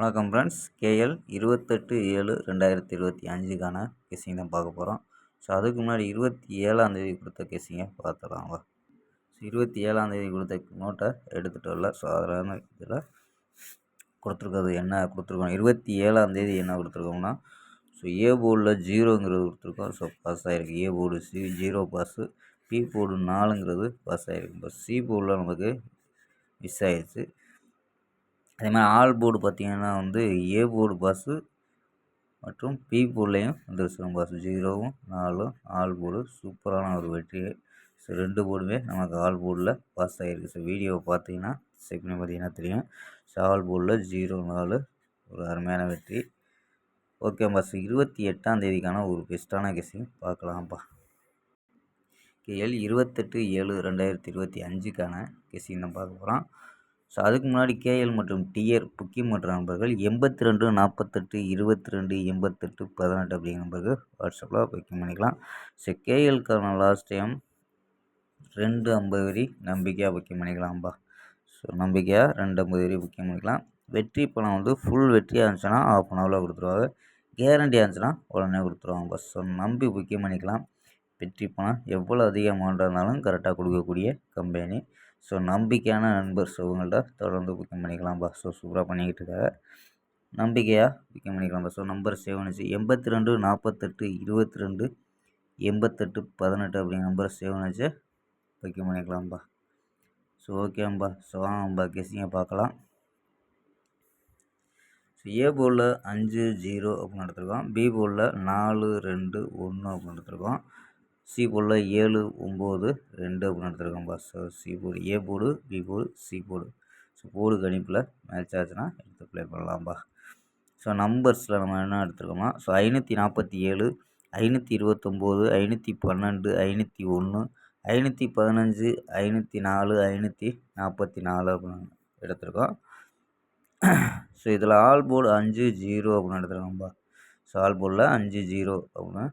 வணக்கம் friends KL இருபத்தெட்டு ஏழு ரெண்டாயிரத்தி இருபத்தி அஞ்சுக்கான கெஸிங் தான் பார்க்க போகிறோம் ஸோ அதுக்கு முன்னாடி இருபத்தி ஏழாந்தேதி கொடுத்த கெஸிங்கை பார்த்துடலாம் வா. ஸோ இருபத்தி ஏழாந்தேதி கொடுத்த நோட்டை எடுத்துகிட்டு வரல. ஸோ அதில் இதில் கொடுத்துருக்கிறது என்ன கொடுத்துருக்கோம்? இருபத்தி ஏழாந்தேதி என்ன கொடுத்துருக்கோம்னா ஸோ ஏ போர்டில் ஜீரோங்கிறது கொடுத்துருக்கோம். ஸோ பாஸ் ஆகிருக்கு A board C zero pass B board நாலுங்கிறது pass ஆகிருக்கு இப்போ சி போர்டில் நமக்கு மிஸ் ஆகிடுச்சு அதே மாதிரி ஆல் போர்டு பார்த்திங்கன்னா வந்து ஏ போர்டு பாஸு மற்றும் பி போர்ட்லேயும் வந்துருச்சு பாஸ் ஜீரோவும் நாலும் ஆல் போர்டு சூப்பரான ஒரு வெற்றி ஸோ ரெண்டு போர்டுமே நமக்கு ஆல் போர்டில் பாஸ் ஆகிருக்கு ஸோ வீடியோவை பார்த்தீங்கன்னா செக் பண்ணி பார்த்தீங்கன்னா தெரியும். ஸோ ஆல் போர்டில் ஜீரோ நாலு ஒரு அருமையான வெற்றி. ஓகே பாஸ் இருபத்தி எட்டாம் தேதிக்கான ஒரு பெஸ்ட்டான கெஸையும் பார்க்கலாம்ப்பா. கேஎல் இருபத்தெட்டு ஏழு ரெண்டாயிரத்தி இருபத்தி அஞ்சுக்கான கெஸையும் தான் பார்க்க போகிறோம் ஸோ அதுக்கு முன்னாடி கேஎல் மற்றும் டிஆர் மற்ற நம்பர்கள் எண்பத்தி ரெண்டு நாற்பத்தெட்டு இருபத்தி ரெண்டு எண்பத்தெட்டு பதினெட்டு அப்படிங்கிற நம்பருக்கு வாட்ஸ்அப்பில் புக்கிங் பண்ணிக்கலாம். ஸோ கேஎல்க்கான லாஸ்ட் டைம் ரெண்டு ஐம்பது வரி நம்பிக்கையாக புக்கிங் பண்ணிக்கலாம்ப்பா ஸோ நம்பிக்கையாக ரெண்டு ஐம்பது வரி புக்கிங் பண்ணிக்கலாம். வெற்றி பணம் வந்து ஃபுல் வெற்றியாக இருந்துச்சுன்னா ஆஃப் அன் ஹவரில் கொடுத்துருவாங்க. கேரண்டியாக இருந்துச்சுன்னா உடனே கொடுத்துருவாங்க ஸோ நம்பி புக்கிங் பண்ணிக்கலாம். வெற்றி பணம் எவ்வளோ அதிக அமௌண்ட்டாக இருந்தாலும் கரெக்டாக கொடுக்கக்கூடிய கம்பெனி ஸோ நம்பிக்கையான நண்பர். ஸோ உங்கள்கிட்ட தொடர்ந்து புக்கிங் பண்ணிக்கலாம்ப்பா ஸோ சூப்பராக பண்ணிக்கிட்டு இருக்காங்க நம்பிக்கையாக புக்கிங் பண்ணிக்கலாம்ப்பா ஸோ நம்பர் சேவ் பண்ணிச்சு. எண்பத்தி ரெண்டு நாற்பத்தெட்டு இருபத்தி ரெண்டு எண்பத்தெட்டு பதினெட்டு அப்படிங்கிற நம்பரை சேவ் பண்ணிச்சு. புக்கிங் பண்ணிக்கலாம்ப்பா ஸோ ஓகேம்பா ஸோ வாங்கப்பா கெஸிங்கை பார்க்கலாம். ஸோ ஏ போலில் அஞ்சு ஜீரோ அப்படின்னு எடுத்துருக்கோம். பி போலில் நாலு ரெண்டு ஒன்று அப்படின்னு எடுத்துருக்கோம். சி போர்டில் ஏழு ஒம்பது ரெண்டு அப்படின்னு எடுத்துருக்கோம்ப்பா so C board A board B board C board so board கணிப்பில் மேட்ச் ஆச்சுன்னா எடுத்து ப்ளே பண்ணலாம்ப்பா ஸோ நம்பர்ஸில் நம்ம என்ன எடுத்துருக்கோம்னா ஸோ ஐநூற்றி நாற்பத்தி ஏழு ஐநூற்றி இருபத்தொம்போது ஐநூற்றி பன்னெண்டு ஐநூற்றி ஒன்று ஐநூற்றி பதினஞ்சு ஐநூற்றி நாலு ஐநூற்றி நாற்பத்தி நாலு அப்படின்னு எடுத்துருக்கோம். ஸோ இதில் ஆல் போர்டு அஞ்சு ஜீரோ அப்படின்னு எடுத்துருக்கோம்ப்பா ஸோ ஆல் போர்டில் அஞ்சு ஜீரோ அப்படின்னு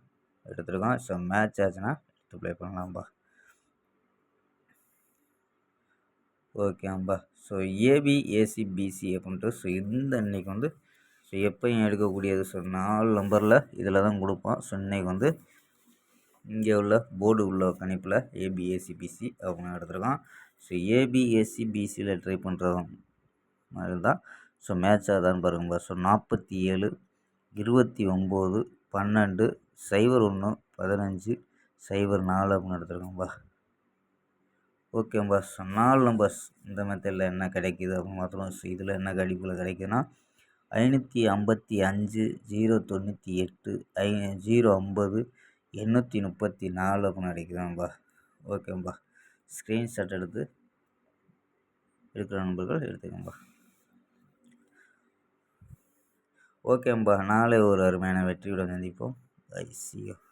எடுத்துருக்கோம் ஸோ மேட்ச் ஆச்சுன்னா எடுத்து ப்ளே பண்ணலாம்ப்பா ஓகேம்பா so A B A C B C அப்படின்ட்டு ஸோ இந்த அன்னைக்கு வந்து ஸோ எப்போயும் எடுக்கக்கூடியது ஸோ நாலு நம்பரில் இதில் தான் கொடுப்போம். ஸோ இன்றைக்கி வந்து இங்கே உள்ள போர்டு உள்ள கணிப்பில் ஏபிஏசி பிசி அப்படின்னு எடுத்துருக்கோம் ஸோ ஏபிஎஸ்சி பிசியில் ட்ரை பண்ணுறது மாதிரி தான். ஸோ மேட்ச் ஆகுதான்னு பாருங்கப்பா ஸோ நாற்பத்தி ஏழு இருபத்தி ஒம்பது பன்னெண்டு சைபர் ஒன்று பதினஞ்சு சைபர் நாலு அப்படின்னு எடுத்துருக்கோம்பா ஓகேம்பா நாலு நம்பர்ஸ் இந்த மெத்தடில் என்ன கிடைக்கிது அப்படின்னு மாத்திரம் இதில் என்ன கடிப்பில் கிடைக்குதுன்னா ஐநூற்றி ஐம்பத்தி அஞ்சு ஜீரோ தொண்ணூற்றி எட்டு ஐ ஜீரோ ஐம்பது எண்ணூற்றி முப்பத்தி நாலு அப்படின்னு கிடைக்குதாம்பா ஓகேம்பா ஸ்க்ரீன்ஷாட் எடுத்து எடுக்கிற நண்பர்கள் எடுத்துக்கோம்பா ஓகேம்பா நாளை ஒரு அருமையான வெற்றியுடன் சந்திப்போம். I C 啊。